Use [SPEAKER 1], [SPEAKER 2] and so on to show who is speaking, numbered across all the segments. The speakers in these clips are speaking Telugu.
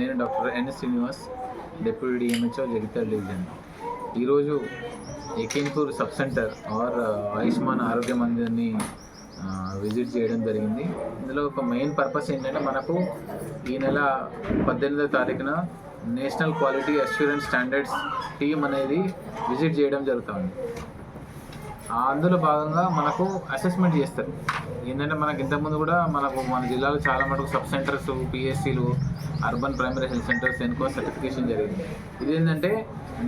[SPEAKER 1] నేను doctor N Srinivas deputy DMHO Jagtial division. ఈరోజు Ekinpur sub centre or Ayushman Arogya మందిర్ని visit చేయడం జరిగింది. ఇందులో ఒక మెయిన్ పర్పస్ ఏంటంటే మనకు ఈ నెల పద్దెనిమిదో తారీఖున national quality assurance standards team అనేది విజిట్ చేయడం జరుగుతుంది అందులో భాగంగా మనకు అసెస్మెంట్ చేస్తారు. ఏంటంటే మనకి ఇంతకుముందు కూడా మనకు మన జిల్లాలో చాలా మటుకు సబ్ సెంటర్స్ పిఎస్సీలు అర్బన్ ప్రైమరీ హెల్త్ సెంటర్స్ ఎన్కో సర్టిఫికేషన్ జరిగింది. ఇది ఏంటంటే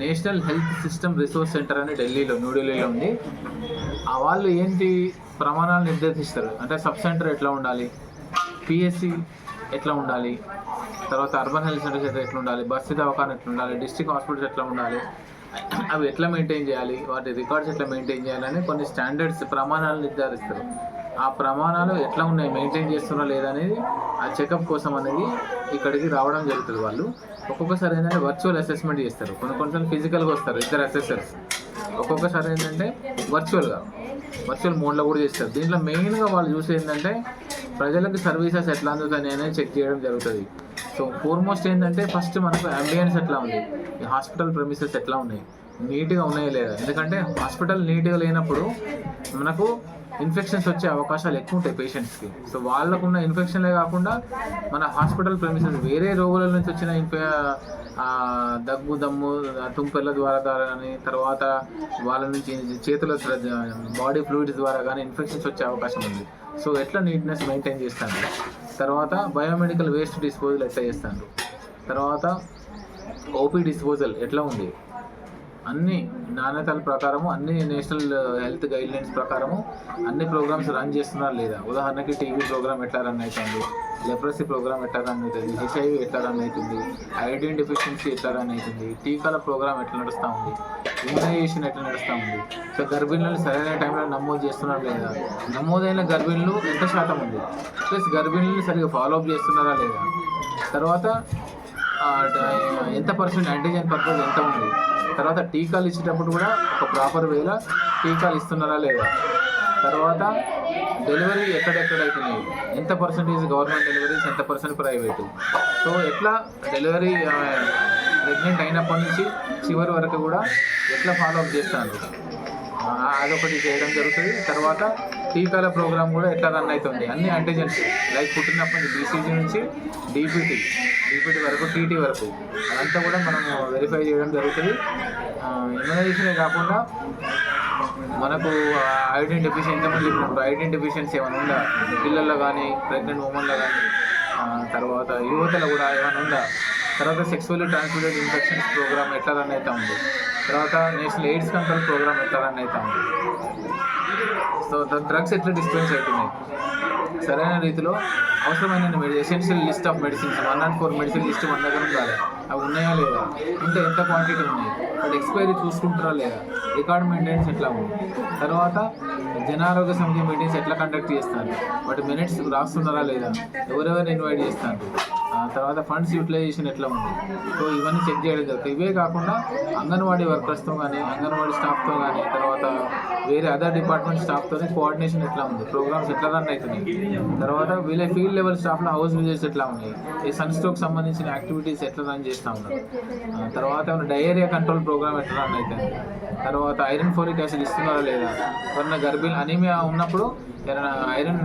[SPEAKER 1] national health system resource centre అని ఢిల్లీలో న్యూఢిల్లీలో ఉంది. ఆ వాళ్ళు ఏంటి ప్రమాణాలు నిర్దేశిస్తారు? అంటే సబ్ సెంటర్ ఎట్లా ఉండాలి? పిఎస్సి ఎట్లా ఉండాలి? తర్వాత అర్బన్ హెల్త్ సెంటర్స్ ఎట్లా ఎట్లా ఉండాలి? బస్సు దవాఖాన ఎట్లా ఉండాలి? డిస్ట్రిక్ట్ హాస్పిటల్స్ ఎట్లా ఉండాలి? అవి ఎట్లా మెయింటైన్ చేయాలి? వాటి రికార్డ్స్ ఎట్లా మెయింటైన్ చేయాలని కొన్ని స్టాండర్డ్స్ ప్రమాణాలు నిర్ధారిస్తారు. ఆ ప్రమాణాలు ఎట్లా ఉన్నాయి? మెయింటైన్ చేస్తున్నా లేదా అనేది ఆ చెకప్ కోసం అనేది ఇక్కడికి రావడం జరుగుతుంది వాళ్ళు. ఒక్కొక్కసారి ఏంటంటే వర్చువల్ అసెస్మెంట్ చేస్తారు. కొన్ని కొన్నిసార్లు ఫిజికల్గా వస్తారు ఇద్దరు అసెసర్స్ ఒక్కొక్కసారి ఏంటంటే వర్చువల్గా వర్చువల్ మోడ్లో కూడా చేస్తారు. దీంట్లో మెయిన్గా వాళ్ళు చూసేది ఏంటంటే ప్రజలకు సర్వీసెస్ ఎట్లా అందుతాయి అనేది చెక్ చేయడం జరుగుతుంది. సో ఫోర్మోస్ట్ ఏంటంటే ఫస్ట్ మనకు అంబియన్స్ ఎట్లా ఉంది? హాస్పిటల్ ప్రమిసెస్ ఎట్లా ఉన్నాయి? నీట్గా ఉన్నాయా లేదా? ఎందుకంటే హాస్పిటల్ నీట్గా లేనప్పుడు మనకు ఇన్ఫెక్షన్స్ వచ్చే అవకాశాలు ఎక్కువ ఉంటాయి పేషెంట్స్కి. సో వాళ్ళకున్న ఇన్ఫెక్షన్లే కాకుండా మన హాస్పిటల్ ప్రమిసెస్ వేరే రోగుల నుంచి వచ్చిన ఇన్ఫె దగ్గు దమ్ము ఆ, తుంపెళ్ళ ద్వారా ద్వారా కానీ తర్వాత వాళ్ళ నుంచి చేతుల బాడీ ఫ్లూయిడ్స్ ద్వారా కానీ ఇన్ఫెక్షన్స్ వచ్చే అవకాశం ఉంది. సో ఎట్లా నీట్నెస్ మెయింటైన్ చేస్తాను తర్వాత బయోమెడికల్ వేస్ట్ డిస్పోజల్ ఎట్లా చేస్తాను తర్వాత ఓపీ డిస్పోజల్ ఎట్లా ఉంది? అన్ని నాణ్యతల ప్రకారము అన్ని నేషనల్ హెల్త్ గైడ్ లైన్స్ ప్రకారము అన్ని ప్రోగ్రామ్స్ రన్ చేస్తున్నారు లేదా? ఉదాహరణకి టీవీ ప్రోగ్రామ్ ఎట్లా రన్ అవుతుంది లెప్రసీ ప్రోగ్రామ్ ఎట్లా రన్ అవుతుంది? హెచ్ఐవి ఎట్లా రన్ అవుతుంది? ఐడియన్ డెఫిషియన్సీ ఎట్లా రన్ అవుతుంది? టీకాల ప్రోగ్రామ్ ఎట్లా నడుస్తూ ఉంది? ఇమ్యునైజేషన్ ఎట్లా నడుస్తూ ఉంది? సో గర్భిణులను సరైన టైంలో నమోదు చేస్తున్నారు లేదా? నమోదైన గర్భిణులు ఎంత శాతం ఉంది? ప్లస్ గర్భిణులను సరిగ్గా ఫాలోఅప్ చేస్తున్నారా లేదా? తర్వాత ఎంత పర్సెంట్ యాంటీజెన్ పర్పస్ ఎంత ఉంది? తర్వాత టీకాలు ఇచ్చేటప్పుడు కూడా ఒక ప్రాపర్ వేలో టీకాలు ఇస్తున్నారా లేదా? తర్వాత డెలివరీ ఎక్కడెక్కడ అవుతున్నాయి ఎంత పర్సెంటేజ్ గవర్నమెంట్ డెలివరీస్ ఎంత పర్సెంట్ ప్రైవేటు? సో ఎట్లా డెలివరీ ప్రెగ్నెంట్ అయినప్పటి నుంచి చివరి వరకు కూడా ఎట్లా ఫాలో అప్ చేస్తాను అదొకటి చేయడం జరుగుతుంది. తర్వాత టీకాల ప్రోగ్రామ్ కూడా ఎట్లా రన్ అవుతుంది? అన్ని యాంటీజెన్స్ లైక్ పుట్టినప్పటి నుంచి బీసీజీ నుంచి డీపీటీ డీపీటీ వరకు టీటీ వరకు. అదంతా కూడా మనం వెరిఫై చేయడం జరుగుతుంది. ఇమ్యునైజేషనే కాకుండా మనకు ఐడెంట్ డెఫిషియన్ ఎంతమంది చెప్పినప్పుడు ఐడెంట్ డెఫిషియన్సీ ఏమైనా ఉందా? పిల్లల్లో కానీ ప్రెగ్నెంట్ ఉమెన్లో కానీ తర్వాత యువతలో కూడా ఏమైనా ఉందా? తర్వాత సెక్సువల్లీ ట్రాన్స్మిటెడ్ ఇన్ఫెక్షన్స్ ప్రోగ్రామ్ ఎట్లా రన్ అవుతా ఉంది? తర్వాత నేషనల్ ఎయిడ్స్ కంట్రోల్ ప్రోగ్రామ్ ఎట్లా రన్ అవుతా ఉంది? సో డ్రగ్స్ ఎట్లా డిస్పెన్స్ అవుతున్నాయి? సరైన రీతిలో అవసరమైన essential list of medicines one not four medicine list మన దగ్గర ఉండాలి అవి ఉన్నాయా లేదా? ఉంటే ఎంత క్వాంటిటీ ఉన్నాయి? వాటి ఎక్స్పైరీ చూసుకుంటారా లేదా? రికార్డ్ మెయింటెనెన్స్ ఎట్లా ఉంది? తర్వాత జనారోగ్య సమితి మీటింగ్స్ ఎట్లా కండక్ట్ చేస్తారు? వాటి మినిట్స్ రాస్తున్నారా లేదా? ఎవరెవరు ఇన్వైట్ చేస్తారు? తర్వాత ఫండ్స్ యూటిలైజేషన్ ఎట్లా ఉంది? సో ఇవన్నీ చెక్ చేయడం జరుగుతుంది. ఇవే కాకుండా అంగన్వాడీ వర్కర్స్తో కానీ అంగన్వాడీ స్టాఫ్తో కానీ తర్వాత వేరే అదర్ డిపార్ట్మెంట్ స్టాఫ్తో కోఆర్డినేషన్ ఎట్లా ఉంది? ప్రోగ్రామ్స్ ఎట్లా రన్ అవుతున్నాయి? తర్వాత వీళ్ళ ఫీల్డ్ లెవెల్ స్టాఫ్లో హౌస్ విజిట్స్ ఎట్లా ఉన్నాయి? ఈ సన్స్ట్రోక్ సంబంధించిన యాక్టివిటీస్ ఎట్లా రన్ చేస్తూ ఉన్నారు? ఆ తర్వాత డయేరియా కంట్రోల్ ప్రోగ్రామ్ ఎట్లా రన్ అవుతుంది? తర్వాత ఐరన్ ఫోలిక్ యాసిడ్ ఇస్తున్నారా లేదా? ఎవరైనా గర్భిణి అనీమియా ఉన్నప్పుడు ఏమైనా ఐరన్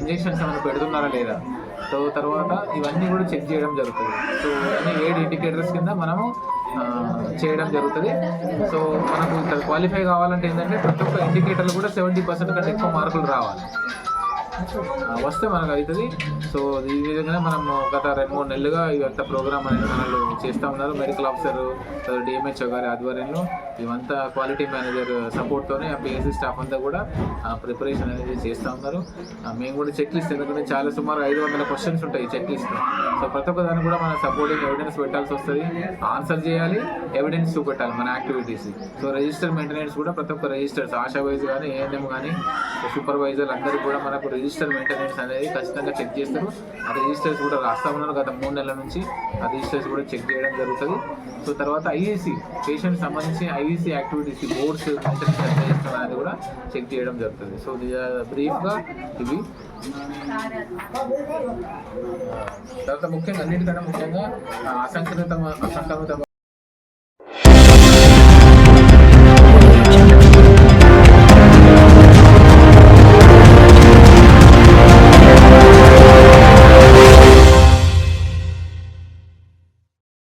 [SPEAKER 1] ఇంజెక్షన్స్ ఏమైనా పెడుతున్నారా లేదా? సో తర్వాత ఇవన్నీ కూడా చెక్ చేయడం జరుగుతుంది. సో అన్ని ఏడు ఇండికేటర్స్ కింద మనము చేయడం జరుగుతుంది. సో మనకు ఇక్కడ క్వాలిఫై కావాలంటే ఏంటంటే ప్రతి ఒక్క ఇండికేటర్లు కూడా సెవెంటీ పర్సెంట్ కంటే ఎక్కువ మార్కులు రావాలి. వస్తే మనకు అవుతుంది సో ఈ విధంగానే మనం గత రెండు మూడు నెలలుగా ఇవంతా ప్రోగ్రామ్ అనేది మనల్ని చేస్తూ ఉన్నారు. మెడికల్ ఆఫీసర్ డిఎంహెచ్ఓ గారి ఆధ్వర్యంలో ఇవంతా క్వాలిటీ మేనేజర్ సపోర్ట్తోనే ఆ పిఎస్సీ స్టాఫ్ అంతా కూడా ప్రిపరేషన్ అనేది చేస్తూ ఉన్నారు. మేము కూడా చెక్ లిస్ట్ ఎందుకంటే చాలా సుమారు ఐదు వందల క్వశ్చన్స్ ఉంటాయి చెక్ లిస్ట్ సో ప్రతి ఒక్క దాన్ని కూడా మనం సపోర్టింగ్ ఎవిడెన్స్ పెట్టాల్సి వస్తుంది. ఆన్సర్ చేయాలి ఎవిడెన్స్ చూపెట్టాలి మన యాక్టివిటీస్. సో రిజిస్టర్ మెయింటెనెన్స్ కూడా ప్రతి ఒక్క రిజిస్టర్స్ ఆశా వైజ్ కానీ ఏఎన్ఎం కానీ సూపర్వైజర్ అందరూ కూడా మనకు రిజిస్టర్ మెయింటెనెన్స్ అనేది ఖచ్చితంగా చెక్ చేస్తారు. ఆ రిజిస్టర్స్ కూడా రాస్తా ఉన్నారు. గత మూడు నెలల నుంచి ఆ రిజిస్టర్స్ కూడా చెక్ చేయడం జరుగుతుంది. సో తర్వాత ఐఈసీ పేషెంట్ సంబంధించి ఐఈసీ యాక్టివిటీస్ బోర్డ్స్ మెయింటెనెన్స్ ఎట్లా అనేది కూడా చెక్ చేయడం జరుగుతుంది. సో బ్రీఫ్గా ఇవి తర్వాత ముఖ్యంగా అన్నిటికన్నా ముఖ్యంగా ఆ, అసంక్రమిత అసంక్రమిత